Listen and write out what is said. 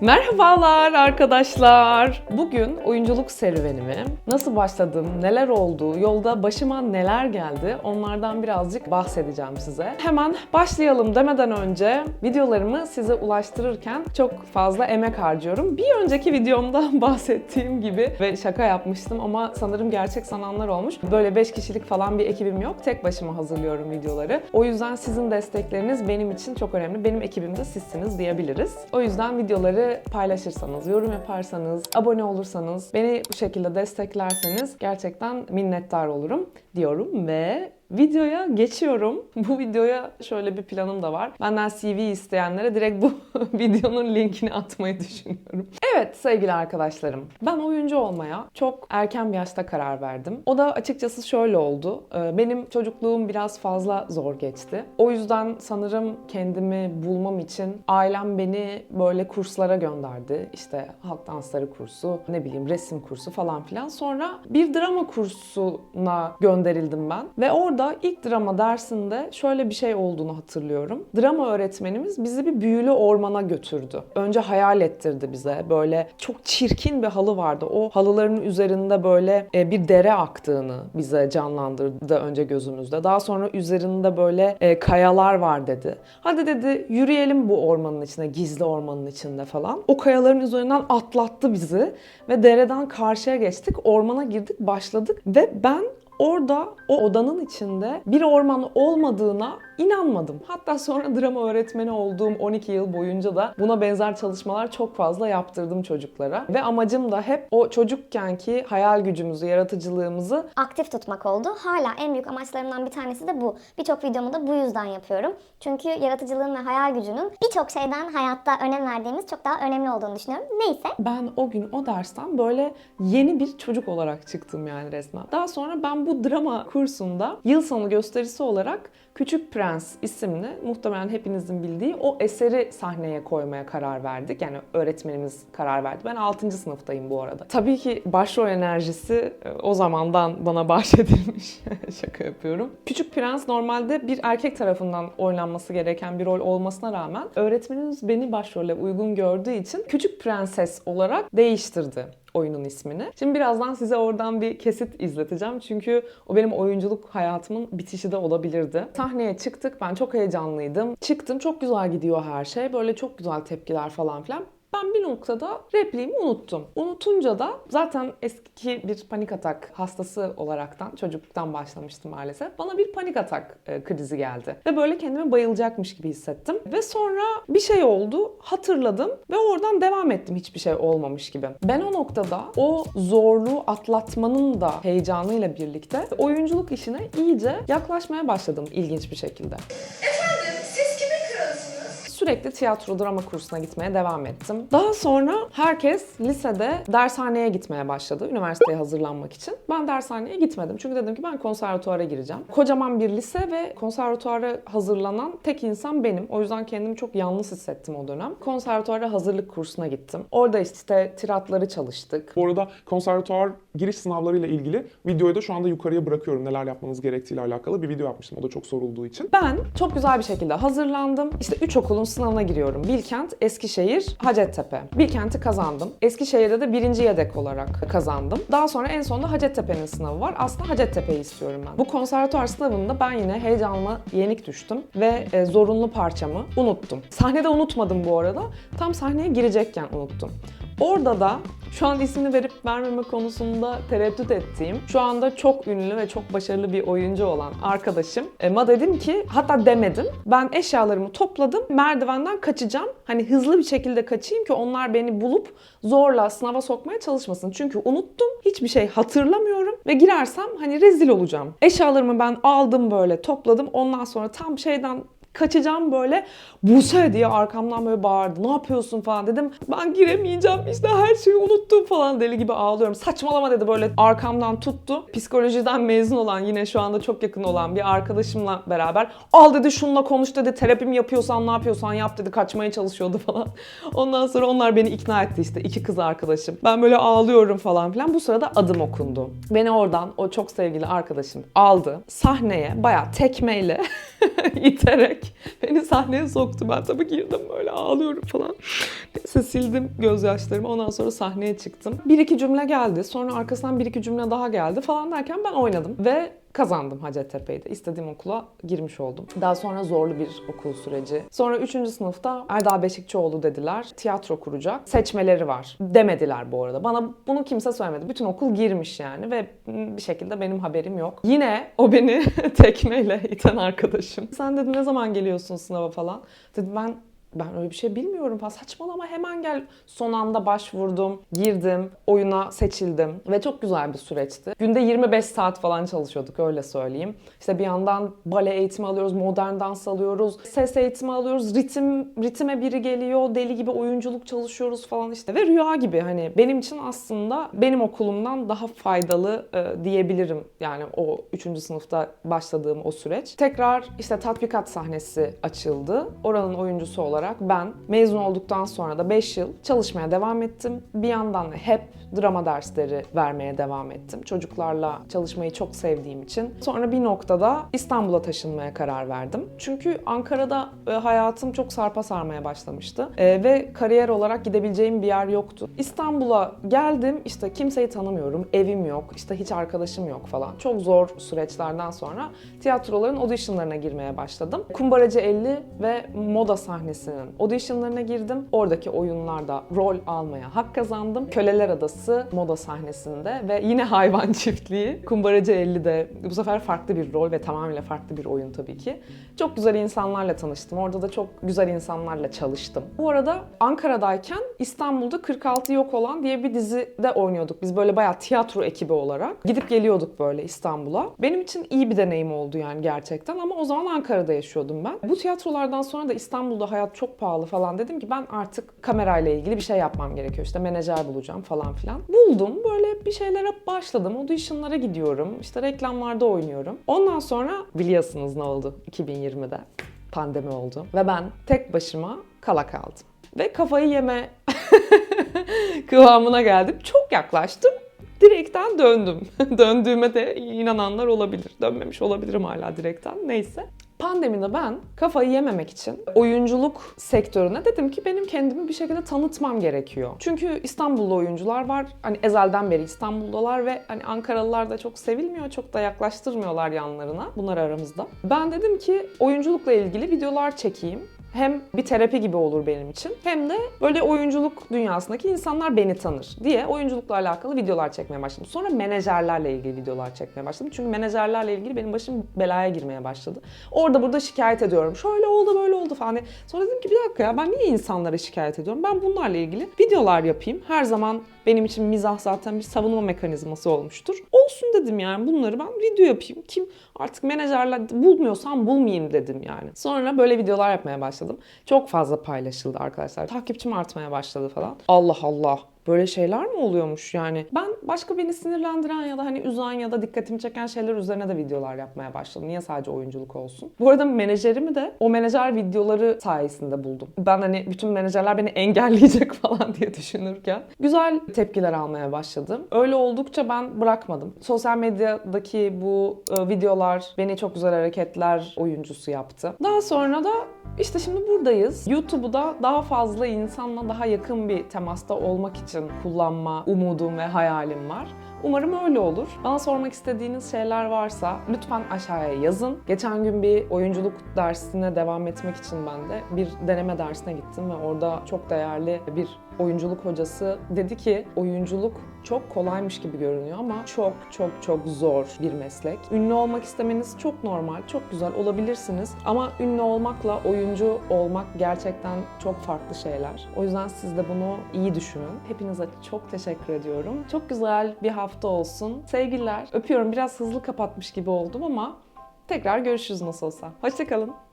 Merhabalar arkadaşlar. Bugün oyunculuk serüvenimi, nasıl başladım, neler oldu, yolda başıma neler geldi onlardan birazcık bahsedeceğim size. Hemen başlayalım demeden önce videolarımı size ulaştırırken çok fazla emek harcıyorum. Bir önceki videomda bahsettiğim gibi ve şaka yapmıştım ama sanırım gerçek sananlar olmuş. Böyle 5 kişilik falan bir ekibim yok. Tek başıma hazırlıyorum videoları. O yüzden sizin destekleriniz benim için çok önemli. Benim ekibim de sizsiniz diyebiliriz. O yüzden videoları paylaşırsanız, yorum yaparsanız, abone olursanız, beni bu şekilde desteklerseniz gerçekten minnettar olurum diyorum ve videoya geçiyorum. Bu videoya şöyle bir planım da var. Benden CV isteyenlere direkt bu videonun linkini atmayı düşünüyorum. Evet sevgili arkadaşlarım. Ben oyuncu olmaya çok erken bir yaşta karar verdim. O da açıkçası şöyle oldu. Ee, Benim çocukluğum biraz fazla zor geçti. O yüzden sanırım kendimi bulmam için ailem beni böyle kurslara gönderdi. İşte halk dansları kursu, ne bileyim resim kursu falan filan. Sonra bir drama kursuna gönderildim ben. Ve orada ilk drama dersinde şöyle bir şey olduğunu hatırlıyorum. Drama öğretmenimiz bizi bir büyülü ormana götürdü. Önce hayal ettirdi bize. Böyle çok çirkin bir halı vardı. O halıların üzerinde böyle e, bir dere aktığını bize canlandırdı önce gözümüzde. Daha sonra üzerinde böyle e, kayalar var dedi. Hadi dedi yürüyelim bu ormanın içinde, gizli ormanın içinde falan. O kayaların üzerinden atlattı bizi ve dereden karşıya geçtik. Ormana girdik, başladık ve ben Orada o odanın içinde bir orman olmadığına inanmadım. Hatta sonra drama öğretmeni olduğum 12 yıl boyunca da buna benzer çalışmalar çok fazla yaptırdım çocuklara. Ve amacım da hep o çocukkenki hayal gücümüzü, yaratıcılığımızı aktif tutmak oldu. Hala en büyük amaçlarımdan bir tanesi de bu. Birçok videomu da bu yüzden yapıyorum. Çünkü yaratıcılığın ve hayal gücünün birçok şeyden hayatta önem verdiğimiz çok daha önemli olduğunu düşünüyorum. Neyse. ben o gün o dersten böyle yeni bir çocuk olarak çıktım yani resmen. Daha sonra ben bu drama kursunda yıl sonu gösterisi olarak Küçük Prens isimli muhtemelen hepinizin bildiği o eseri sahneye koymaya karar verdik. Yani öğretmenimiz karar verdi. Ben 6. sınıftayım bu arada. Tabii ki başrol enerjisi e, o zamandan bana bahşedilmiş. Şaka yapıyorum. Küçük Prens normalde bir erkek tarafından oynanması gereken bir rol olmasına rağmen öğretmenimiz beni başrole uygun gördüğü için Küçük Prenses olarak değiştirdi oyunun ismini. Şimdi birazdan size oradan bir kesit izleteceğim. Çünkü o benim oyunculuk hayatımın bitişi de olabilirdi. Sahneye çıktık. Ben çok heyecanlıydım. Çıktım. Çok güzel gidiyor her şey. Böyle çok güzel tepkiler falan filan. Ben bir noktada repliğimi unuttum. Unutunca da zaten eski bir panik atak hastası olaraktan çocukluktan başlamıştım maalesef. Bana bir panik atak e, krizi geldi. Ve böyle kendimi bayılacakmış gibi hissettim. Ve sonra bir şey oldu, hatırladım ve oradan devam ettim hiçbir şey olmamış gibi. Ben o noktada o zorluğu atlatmanın da heyecanıyla birlikte oyunculuk işine iyice yaklaşmaya başladım ilginç bir şekilde. Efendim? Sürekli tiyatro drama kursuna gitmeye devam ettim. Daha sonra herkes lisede dershaneye gitmeye başladı üniversiteye hazırlanmak için. Ben dershaneye gitmedim çünkü dedim ki ben konservatuara gireceğim. Kocaman bir lise ve konservatuara hazırlanan tek insan benim. O yüzden kendimi çok yalnız hissettim o dönem. Konservatuara hazırlık kursuna gittim. Orada işte tiratları çalıştık. Bu arada konservatuar giriş sınavlarıyla ilgili videoyu da şu anda yukarıya bırakıyorum. Neler yapmanız gerektiğiyle alakalı bir video yapmıştım. O da çok sorulduğu için. Ben çok güzel bir şekilde hazırlandım. İşte 3 okulun sınavına giriyorum. Bilkent, Eskişehir, Hacettepe. Bilkent'i kazandım. Eskişehir'de de birinci yedek olarak kazandım. Daha sonra en sonunda Hacettepe'nin sınavı var. Aslında Hacettepe'yi istiyorum ben. Bu konservatuar sınavında ben yine heyecanıma yenik düştüm ve e, zorunlu parçamı unuttum. Sahnede unutmadım bu arada. Tam sahneye girecekken unuttum. Orada da şu an ismini verip vermeme konusunda tereddüt ettiğim, şu anda çok ünlü ve çok başarılı bir oyuncu olan arkadaşım. E, ma dedim ki, hatta demedim. Ben eşyalarımı topladım, merdivenden kaçacağım. Hani hızlı bir şekilde kaçayım ki onlar beni bulup zorla sınava sokmaya çalışmasın. Çünkü unuttum, hiçbir şey hatırlamıyorum ve girersem hani rezil olacağım. Eşyalarımı ben aldım böyle, topladım. Ondan sonra tam şeyden kaçacağım böyle Buse diye arkamdan böyle bağırdı. Ne yapıyorsun falan dedim. Ben giremeyeceğim işte her şeyi unuttum falan deli gibi ağlıyorum. Saçmalama dedi böyle arkamdan tuttu. Psikolojiden mezun olan yine şu anda çok yakın olan bir arkadaşımla beraber al dedi şununla konuş dedi terapim yapıyorsan ne yapıyorsan yap dedi kaçmaya çalışıyordu falan. Ondan sonra onlar beni ikna etti işte iki kız arkadaşım. Ben böyle ağlıyorum falan filan. Bu sırada adım okundu. Beni oradan o çok sevgili arkadaşım aldı. Sahneye bayağı tekmeyle iterek beni sahneye soktu. Ben tabii girdim böyle ağlıyorum falan. Sildim gözyaşlarımı ondan sonra sahneye çıktım. Bir iki cümle geldi sonra arkasından bir iki cümle daha geldi falan derken ben oynadım ve kazandım Hacettepe'de. İstediğim okula girmiş oldum. Daha sonra zorlu bir okul süreci. Sonra 3. sınıfta Erdal Beşikçioğlu dediler. Tiyatro kuracak. Seçmeleri var. Demediler bu arada. Bana bunu kimse söylemedi. Bütün okul girmiş yani ve bir şekilde benim haberim yok. Yine o beni tekmeyle iten arkadaşım. Sen dedi ne zaman geliyorsun sınava falan. Dedim ben ben öyle bir şey bilmiyorum falan. Saçmalama hemen gel. Son anda başvurdum, girdim, oyuna seçildim ve çok güzel bir süreçti. Günde 25 saat falan çalışıyorduk öyle söyleyeyim. İşte bir yandan bale eğitimi alıyoruz, modern dans alıyoruz, ses eğitimi alıyoruz, ritim ritime biri geliyor, deli gibi oyunculuk çalışıyoruz falan işte. Ve rüya gibi hani benim için aslında benim okulumdan daha faydalı e, diyebilirim. Yani o 3. sınıfta başladığım o süreç. Tekrar işte tatbikat sahnesi açıldı. Oranın oyuncusu olarak ben mezun olduktan sonra da 5 yıl çalışmaya devam ettim. Bir yandan da hep drama dersleri vermeye devam ettim. Çocuklarla çalışmayı çok sevdiğim için. Sonra bir noktada İstanbul'a taşınmaya karar verdim. Çünkü Ankara'da e, hayatım çok sarpa sarmaya başlamıştı. E, ve kariyer olarak gidebileceğim bir yer yoktu. İstanbul'a geldim işte kimseyi tanımıyorum, evim yok, işte hiç arkadaşım yok falan. Çok zor süreçlerden sonra tiyatroların auditionlarına girmeye başladım. Kumbaracı 50 ve Moda sahnesinin auditionlarına girdim. Oradaki oyunlarda rol almaya hak kazandım. Köleler Adası Moda sahnesinde ve yine hayvan çiftliği. Kumbaracı 50'de bu sefer farklı bir rol ve tamamıyla farklı bir oyun tabii ki. Çok güzel insanlarla tanıştım. Orada da çok güzel insanlarla çalıştım. Bu arada Ankara'dayken İstanbul'da 46 Yok Olan diye bir dizide oynuyorduk. Biz böyle bayağı tiyatro ekibi olarak gidip geliyorduk böyle İstanbul'a. Benim için iyi bir deneyim oldu yani gerçekten ama o zaman Ankara'da yaşıyordum ben. Bu tiyatrolardan sonra da İstanbul'da hayat çok pahalı falan dedim ki ben artık kamerayla ilgili bir şey yapmam gerekiyor. İşte menajer bulacağım falan filan. Buldum böyle bir şeylere başladım. Auditionlara gidiyorum. İşte reklamlarda oynuyorum. Ondan sonra biliyorsunuz ne oldu 2020'de pandemi oldu ve ben tek başıma kala kaldım. Ve kafayı yeme kıvamına geldim. Çok yaklaştım. Direkten döndüm. Döndüğüme de inananlar olabilir. Dönmemiş olabilirim hala direkten. Neyse. Pandemide ben kafayı yememek için oyunculuk sektörüne dedim ki benim kendimi bir şekilde tanıtmam gerekiyor. Çünkü İstanbullu oyuncular var. Hani ezelden beri İstanbul'dalar ve hani Ankaralılar da çok sevilmiyor, çok da yaklaştırmıyorlar yanlarına. Bunlar aramızda. Ben dedim ki oyunculukla ilgili videolar çekeyim. Hem bir terapi gibi olur benim için hem de böyle oyunculuk dünyasındaki insanlar beni tanır diye oyunculukla alakalı videolar çekmeye başladım. Sonra menajerlerle ilgili videolar çekmeye başladım. Çünkü menajerlerle ilgili benim başım belaya girmeye başladı. Orada burada şikayet ediyorum. Şöyle oldu böyle oldu falan. Sonra dedim ki bir dakika ya ben niye insanlara şikayet ediyorum? Ben bunlarla ilgili videolar yapayım. Her zaman benim için mizah zaten bir savunma mekanizması olmuştur. Olsun dedim yani bunları ben video yapayım. Kim artık menajerler bulmuyorsam bulmayayım dedim yani. Sonra böyle videolar yapmaya başladım. Çok fazla paylaşıldı arkadaşlar. Takipçim artmaya başladı falan. Allah Allah. Böyle şeyler mi oluyormuş yani? Ben başka beni sinirlendiren ya da hani üzen ya da dikkatimi çeken şeyler üzerine de videolar yapmaya başladım. Niye sadece oyunculuk olsun? Bu arada menajerimi de o menajer videoları sayesinde buldum. Ben hani bütün menajerler beni engelleyecek falan diye düşünürken güzel tepkiler almaya başladım. Öyle oldukça ben bırakmadım. Sosyal medyadaki bu e, videolar beni çok güzel hareketler oyuncusu yaptı. Daha sonra da işte şimdi buradayız. YouTube'u da daha fazla insanla daha yakın bir temasta olmak için kullanma umudum ve hayalim var. Umarım öyle olur. Bana sormak istediğiniz şeyler varsa lütfen aşağıya yazın. Geçen gün bir oyunculuk dersine devam etmek için ben de bir deneme dersine gittim ve orada çok değerli bir oyunculuk hocası dedi ki oyunculuk çok kolaymış gibi görünüyor ama çok çok çok zor bir meslek. Ünlü olmak istemeniz çok normal, çok güzel olabilirsiniz ama ünlü olmakla oyuncu olmak gerçekten çok farklı şeyler. O yüzden siz de bunu iyi düşünün. Hepinize çok teşekkür ediyorum. Çok güzel bir hafta olsun. Sevgiler. Öpüyorum. Biraz hızlı kapatmış gibi oldum ama tekrar görüşürüz nasıl olsa. Hoşçakalın.